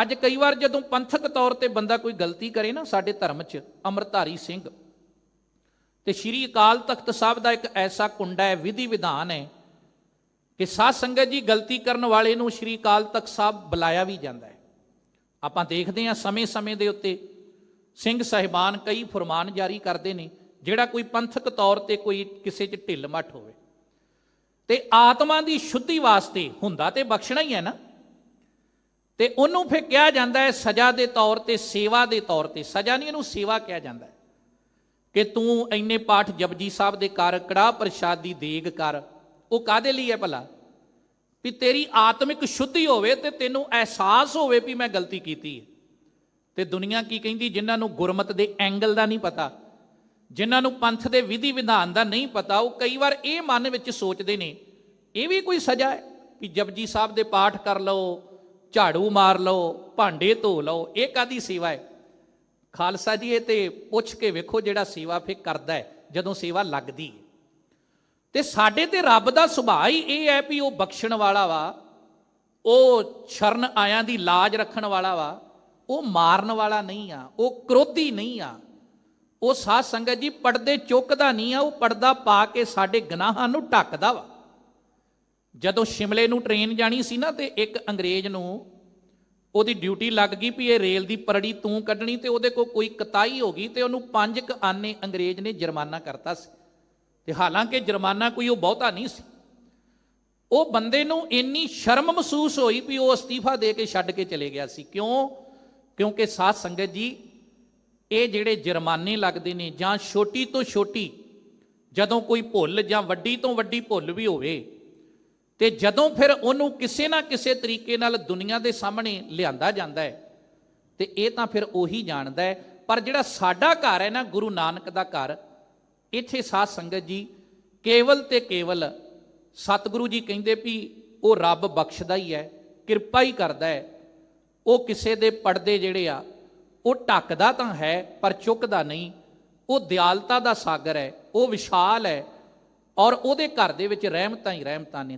ਅੱਜ ਕਈ ਵਾਰ ਜਦੋਂ ਪੰਥਕ ਤੌਰ ਤੇ ਬੰਦਾ ਕੋਈ ਗਲਤੀ ਕਰੇ ਨਾ ਸਾਡੇ ਧਰਮ 'ਚ, ਅੰਮ੍ਰਿਤਧਾਰੀ ਸਿੰਘ। ਤੇ ਸ਼੍ਰੀ ਅਕਾਲ ਤਖਤ ਸਾਹਿਬ ਦਾ ਇੱਕ ਐਸਾ ਕੁੰਡਾ ਹੈ, ਵਿਧੀ ਵਿਧਾਨ ਹੈ ਕਿ ਸਾਧ ਸੰਗਤ ਜੀ ਗਲਤੀ ਕਰਨ ਵਾਲੇ ਨੂੰ ਸ਼੍ਰੀ ਅਕਾਲ ਤਖਤ ਸਾਹਿਬ ਬੁਲਾਇਆ ਵੀ ਜਾਂਦਾ ਹੈ। ਆਪਾਂ ਦੇਖਦੇ ਹਾਂ ਸਮੇਂ-ਸਮੇਂ ਦੇ ਉੱਤੇ ਸਿੰਘ ਸਾਹਿਬਾਨ ਕਈ ਫਰਮਾਨ ਜਾਰੀ ਕਰਦੇ ਨੇ, ਜਿਹੜਾ ਕੋਈ ਪੰਥਕ ਤੌਰ ਤੇ ਕੋਈ ਕਿਸੇ 'ਚ ਢਿੱਲ ਮੱਠ ਹੋਵੇ। ਤੇ ਆਤਮਾ ਦੀ ਸ਼ੁੱਧੀ ਵਾਸਤੇ ਹੁੰਦਾ ਤੇ ਬਖਸ਼ਣਾ ਹੀ ਹੈ ਨਾ। ਤੇ ਉਹਨੂੰ ਫਿਰ ਕਿਹਾ ਜਾਂਦਾ ਹੈ ਸਜ਼ਾ ਦੇ ਤੌਰ ਤੇ, ਸੇਵਾ ਦੇ ਤੌਰ ਤੇ। ਸਜ਼ਾ ਨਹੀਂ ਇਹਨੂੰ ਸੇਵਾ ਕਿਹਾ ਜਾਂਦਾ ਕਿ ਤੂੰ ਇੰਨੇ ਪਾਠ ਜਪਜੀ ਸਾਹਿਬ ਦੇ ਕਰ ਕੜਾ ਪ੍ਰਸ਼ਾਦ ਦੀ ਦੇਗ ਕਰ। ਉਹ ਕਾਦੇ ਲਈ ਹੈ ਭਲਾ? ਵੀ ਤੇਰੀ ਆਤਮਿਕ ਸ਼ੁੱਧੀ ਹੋਵੇ ਤੇ ਤੈਨੂੰ ਅਹਿਸਾਸ ਹੋਵੇ ਵੀ ਮੈਂ ਗਲਤੀ ਕੀਤੀ ਹੈ। ਤੇ ਦੁਨੀਆ ਕੀ ਕਹਿੰਦੀ, ਜਿਨ੍ਹਾਂ ਨੂੰ ਗੁਰਮਤ ਦੇ ਐਂਗਲ ਦਾ ਨਹੀਂ ਪਤਾ, ਜਿਨ੍ਹਾਂ ਨੂੰ ਪੰਥ ਦੇ ਵਿਧੀ ਵਿਧਾਨ ਦਾ ਨਹੀਂ ਪਤਾ, ਉਹ ਕਈ ਵਾਰ ਇਹ ਮਨ ਵਿੱਚ ਸੋਚਦੇ ਨੇ, ਇਹ ਵੀ ਕੋਈ ਸਜ਼ਾ ਹੈ ਵੀ ਜਪਜੀ ਸਾਹਿਬ ਦੇ ਪਾਠ ਕਰ ਲਓ ਝਾੜੂ ਮਾਰ ਲਓ, ਭਾਂਡੇ ਧੋ ਲਓ, ਇਹ ਕਾਦੀ ਸੇਵਾ ਹੈ? ਖਾਲਸਾ ਜੀ, ਇਹ ਤੇ ਪੁੱਛ ਕੇ ਵੇਖੋ ਜਿਹੜਾ ਸੇਵਾ ਫੇ ਕਰਦਾ ਹੈ, ਜਦੋਂ ਸੇਵਾ ਲੱਗਦੀ ਹੈ। ਤੇ ਸਾਡੇ ਤੇ ਰੱਬ ਦਾ ਸੁਭਾਅ ਹੀ ਇਹ ਹੈ ਵੀ ਉਹ ਬਖਸ਼ਣ ਵਾਲਾ ਵਾ, ਉਹ ਸ਼ਰਨ ਆਇਆਂ ਦੀ ਲਾਜ ਰੱਖਣ ਵਾਲਾ ਵਾ, ਉਹ ਮਾਰਨ ਵਾਲਾ ਨਹੀਂ ਆ, ਉਹ ਕ੍ਰੋਧੀ ਨਹੀਂ ਆ। ਉਹ ਸਾਧ ਸੰਗਤ ਜੀ, ਪਰਦੇ ਚੁੱਕਦਾ ਨਹੀਂ ਆ, ਉਹ ਪਰਦਾ ਪਾ ਕੇ ਸਾਡੇ ਗਨਾਹਾਂ ਨੂੰ ਢੱਕਦਾ ਵਾ। ਜਦੋਂ ਸ਼ਿਮਲੇ ਨੂੰ ਟ੍ਰੇਨ ਜਾਣੀ ਸੀ ਨਾ ਤੇ ਇੱਕ ਅੰਗਰੇਜ਼ ਨੂੰ ਉਹਦੀ ਡਿਊਟੀ ਲੱਗ ਗਈ ਵੀ ਇਹ ਰੇਲ ਦੀ ਪਰੜੀ ਤੂੰ ਕੱਢਣੀ ਤੇ ਉਹਦੇ ਕੋਲ ਕੋਈ ਕਤਾਈ ਹੋ ਗਈ ਤੇ ਉਹਨੂੰ ਪੰਜ ਕ ਆਨੇ ਅੰਗਰੇਜ਼ ਨੇ ਜੁਰਮਾਨਾ ਕਰਤਾ ਸੀ। ਤੇ ਹਾਲਾਂਕਿ ਜੁਰਮਾਨਾ ਕੋਈ ਉਹ ਬਹੁਤਾ ਨਹੀਂ ਸੀ। ਉਹ ਬੰਦੇ ਨੂੰ ਇੰਨੀ ਸ਼ਰਮ ਮਹਿਸੂਸ ਹੋਈ ਵੀ ਉਹ ਅਸਤੀਫਾ ਦੇ ਕੇ ਛੱਡ ਕੇ ਚਲੇ ਗਿਆ ਸੀ। ਕਿਉਂ? ਕਿਉਂਕਿ ਸਾਧ ਸੰਗਤ ਜੀ, ਇਹ ਜਿਹੜੇ ਜੁਰਮਾਨੇ ਲੱਗਦੇ ਨੇ ਜਾਂ ਛੋਟੀ ਤੋਂ ਛੋਟੀ, ਜਦੋਂ ਕੋਈ ਭੁੱਲ ਜਾਂ ਵੱਡੀ ਤੋਂ ਵੱਡੀ ਭੁੱਲ ਵੀ ਹੋਵੇ ਤੇ ਜਦੋਂ ਫਿਰ ਉਹਨੂੰ ਕਿਸੇ ਨਾ ਕਿਸੇ ਤਰੀਕੇ ਨਾਲ ਦੁਨੀਆ ਦੇ ਸਾਹਮਣੇ ਲਿਆਂਦਾ ਜਾਂਦਾ ਹੈ, ਤੇ ਇਹ ਤਾਂ ਫਿਰ ਉਹੀ ਜਾਣਦਾ ਹੈ। ਪਰ ਜਿਹੜਾ ਸਾਡਾ ਘਰ ਹੈ ਨਾ, ਗੁਰੂ ਨਾਨਕ ਦਾ ਘਰ, ਇੱਥੇ ਸਾਧ ਸੰਗਤ ਜੀ ਕੇਵਲ ਤੇ ਕੇਵਲ ਸਤਿਗੁਰੂ ਜੀ ਕਹਿੰਦੇ ਵੀ ਉਹ ਰੱਬ ਬਖਸ਼ਦਾ ਹੀ ਹੈ, ਕਿਰਪਾ ਹੀ ਕਰਦਾ ਹੈ। ਉਹ ਕਿਸੇ ਦੇ ਪਰਦੇ ਜਿਹੜੇ ਆ, ਉਹ ਢੱਕਦਾ ਤਾਂ ਹੈ, ਪਰ ਚੁੱਕਦਾ ਨਹੀਂ। ਉਹ ਦਿਆਲਤਾ ਦਾ ਸਾਗਰ ਹੈ, ਉਹ ਵਿਸ਼ਾਲ ਹੈ ਔਰ ਉਹਦੇ ਘਰ ਦੇ ਵਿੱਚ ਰਹਿਮਤਾਂ ਹੀ ਰਹਿਮਤਾਂ ਨੇ।